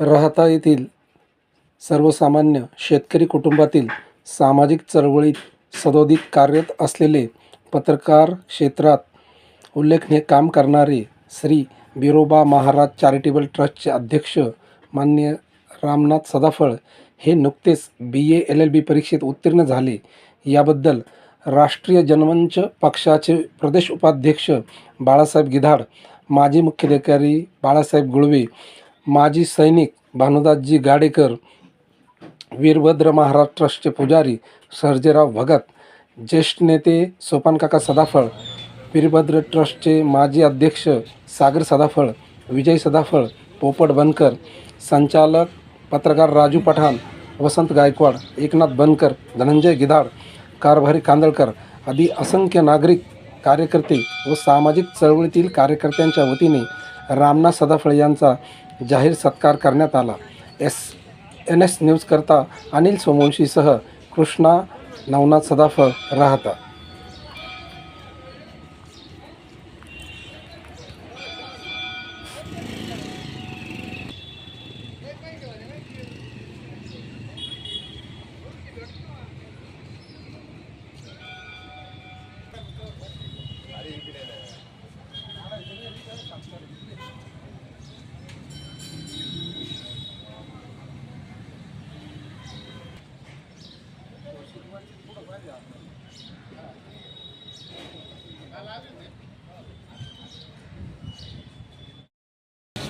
राहता येथील सर्वसामान्य शेतकरी कुटुंबातील सामाजिक चळवळीत सदोदित कार्यरत असलेले पत्रकार क्षेत्रात उल्लेखनीय काम करणारे श्री बिरोबा महाराज चॅरिटेबल ट्रस्टचे अध्यक्ष मान्य रामनाथ सदाफळ हे नुकतेच बी ए एल एल बी परीक्षेत उत्तीर्ण झाले. याबद्दल राष्ट्रीय जनमंच पक्षाचे प्रदेश उपाध्यक्ष बाळासाहेब गिधाड माजी मुख्याधिकारी बाळासाहेब गुळवे माजी सैनिक भानुदासजी गाडेकर वीरभद्र महाराज ट्रस्टचे पुजारी सर्जेराव भगत ज्येष्ठ नेते सोपानकाका सदाफळ वीरभद्र ट्रस्टचे माजी अध्यक्ष सागर सदाफळ विजय सदाफळ पोपट बनकर संचालक पत्रकार राजू पठाण वसंत गायकवाड एकनाथ बनकर धनंजय गिधाड कारभारी कांदळकर आदी असंख्य नागरिक कार्यकर्ते व सामाजिक चळवळीतील कार्यकर्त्यांच्या वतीने रामनाथ सदाफळ यांचा जाहीर सत्कार करण्यात आला. एस एन एस न्यूजकरता अनिल सोमवंशीसह कृष्णा नवनाथ सदाफळ राहता.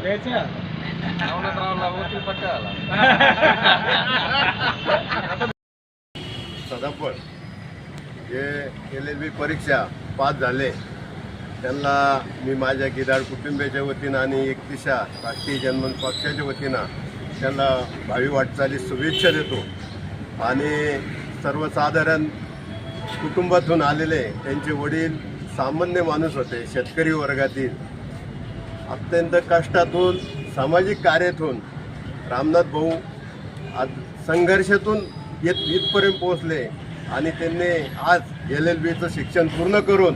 द्यायचा सदाफळ जे एल एल बी परीक्षा पास झाले त्यांना मी माझ्या गिदाड कुटुंबियाच्या वतीनं आणि एकतीशा राष्ट्रीय जनमत पक्षाच्या वतीनं त्यांना भावी वाटचालीस शुभेच्छा देतो. आणि सर्वसाधारण कुटुंबातून आलेले त्यांचे वडील सामान्य माणूस होते शेतकरी वर्गातील अत्यंत कष्टातून सामाजिक कार्यातून रामनाथ भाऊ आज संघर्षातून येत इथपर्यंत पोहोचले आणि त्यांनी आज एल एल बीचं शिक्षण पूर्ण करून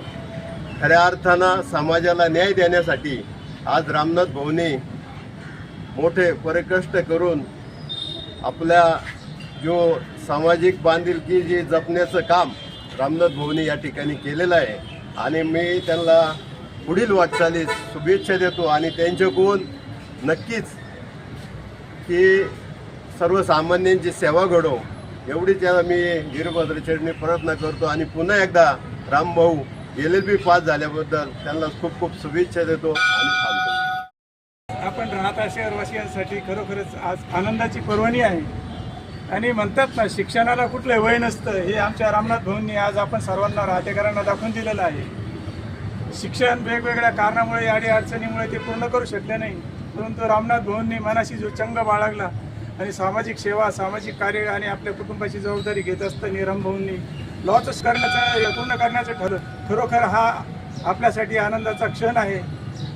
खऱ्या अर्थानं समाजाला न्याय देण्यासाठी आज रामनाथ भाऊने मोठे परिकष्ट करून आपल्या जो सामाजिक बांधिलकी जी जपण्याचं काम रामनाथ भाऊने या ठिकाणी केलेलं आहे. आणि मी त्यांना पुढील वाटचालीस शुभेच्छा देतो आणि त्यांच्याकडून नक्कीच की सर्वसामान्यांची सेवा घडो एवढी त्याला मी वीरभद्र चरणी प्रयत्न करतो आणि पुन्हा एकदा Rambhau L L B pass झाल्याबद्दल त्यांना खूप खूप शुभेच्छा देतो आणि थांबतो. आपण राहता शहरवासियांसाठी खरोखरच आज आनंदाची पर्वणी आहे. आणि म्हणतात ना शिक्षणाला कुठलं वय नसतं. हे आमच्या रामनाथ भाऊंनी आज आपण सर्वांना राहतेकरांना दाखवून दिलेलं आहे. शिक्षण वेगवेगळ्या कारणामुळे अडी अडचणीमुळे ते पूर्ण करू शकले नाही. परंतु रामनाथ भवनने मनाशी जो चंग बाळगला आणि सामाजिक सेवा सामाजिक कार्य आणि आपल्या कुटुंबाची जबाबदारी घेत असताना रामभाऊंनी लॉच करण्याचं पूर्ण करण्याचं ठरलं खरोखर हा आपल्यासाठी आनंदाचा क्षण आहे.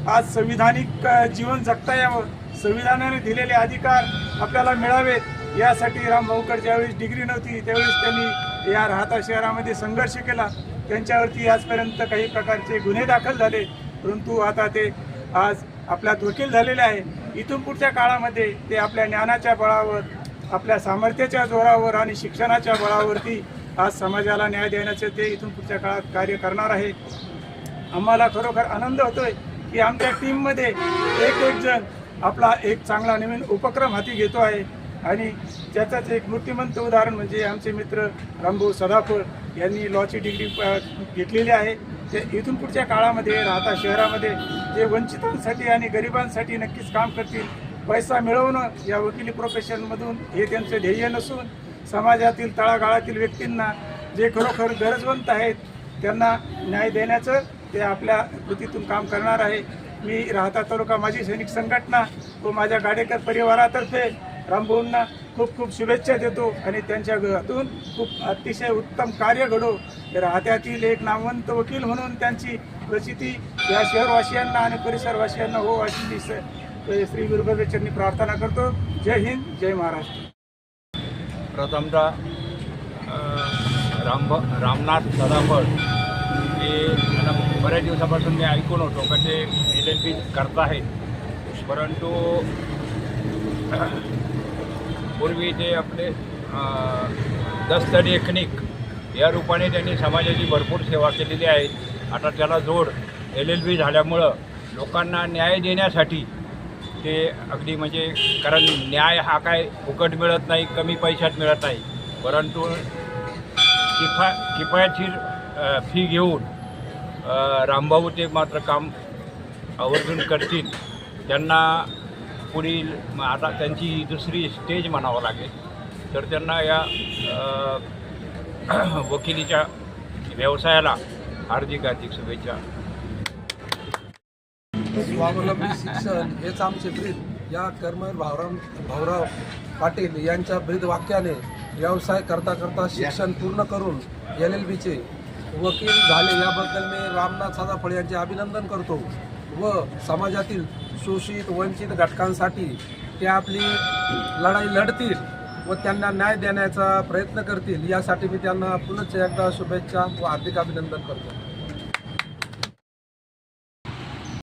आज संविधानिक जीवन जगता यावं संविधानाने दिलेले अधिकार आपल्याला मिळावेत यासाठी रामभाऊकडे ज्यावेळेस डिग्री नव्हती त्यावेळेस त्यांनी या राहता शहरामध्ये संघर्ष केला. त्यांच्यावरती आजपर्यंत काही प्रकारचे गुन्हे दाखल झाले. परंतु आता ते आज आपल्यात वकील झालेले आहे. इथून पुढच्या काळामध्ये ते आपल्या ज्ञानाच्या बळावर आपल्या सामर्थ्याच्या जोरावर आणि शिक्षणाच्या बळावरती आज समाजाला न्याय देण्याचे ते इथून पुढच्या काळात कार्य करणार आहे. आम्हाला खरोखर आनंद होतोय की आमच्या टीममध्ये एक एक जण आपला एक चांगला नवीन उपक्रम हाती घेतो आहे. आणि त्याचाच एक मूर्तिमंत उदाहरण म्हणजे आमचे मित्र रामभाऊ सदाफळ यांनी लॉची डिग्री घेतलेली आहे. ते इथून पुढच्या काळामध्ये राहता शहरामध्ये जे वंचितांसाठी आणि गरिबांसाठी नक्कीच काम करतील पैसा मिळवणं या वकिली प्रोफेशनमधून हे त्यांचं ध्येय नसून समाजातील तळागाळातील व्यक्तींना जे खरोखर गरजवंत आहेत त्यांना न्याय देण्याचं ते आपल्या कृतीतून काम करणार आहे. मी राहता तालुका माजी सैनिक संघटना व माझ्या गाडेकर परिवारातर्फे रामभाऊंना खूप खूप शुभेच्छा देतो आणि त्यांच्या घरातून खूप अतिशय उत्तम कार्य घडो. राहत्यातील एक नामवंत वकील म्हणून त्यांची प्रचिती या शहरवासियांना आणि परिसरवासियांना हो अशी मी श्री गुरुबाबाचरणी प्रार्थना करतो. जय हिंद जय महाराष्ट्र. प्रथमतः रामभ राम रामनाथ सदाफळ. हे मला बऱ्याच दिवसापासून मी ऐकून होतो का ते एल एल पी करत आहेत परंतु पूर्वी ते आपले अ, दस्त लेखनिक या रूपाने त्यांनी समाजाची भरपूर सेवा केलेली आहे. आता त्याला जोड एल एल बी झाल्यामुळं लोकांना न्याय देण्यासाठी ते अगदी म्हणजे कारण न्याय हा काय फुकट मिळत नाही कमी पैशात मिळत नाही. परंतु किफा किफायतशीर फी घेऊन रामभाऊ ते मात्र काम आवर्जून करतील. त्यांना पुढील आता त्यांची दुसरी स्टेज म्हणावं लागेल. तर त्यांना या वकिलीच्या व्यवसायाला हार्दिक हार्दिक शुभेच्छा. स्वावलंबी शिक्षण हेच आमचे ब्रीद. या कर्मवीर भावराम भाऊराव पाटील यांच्या ब्रीद वाक्याने व्यवसाय करता करता शिक्षण पूर्ण करून एल एल बीचे वकील झाले. याबद्दल मी रामनाथ सादाफळे यांचे अभिनंदन करतो. व समाजातील शोषित वंचित घटकांसाठी ते आपली लढाई लढतील व त्यांना न्याय देण्याचा प्रयत्न करतील यासाठी मी त्यांना पुनश्च एकदा शुभेच्छा व हार्दिक अभिनंदन करतो.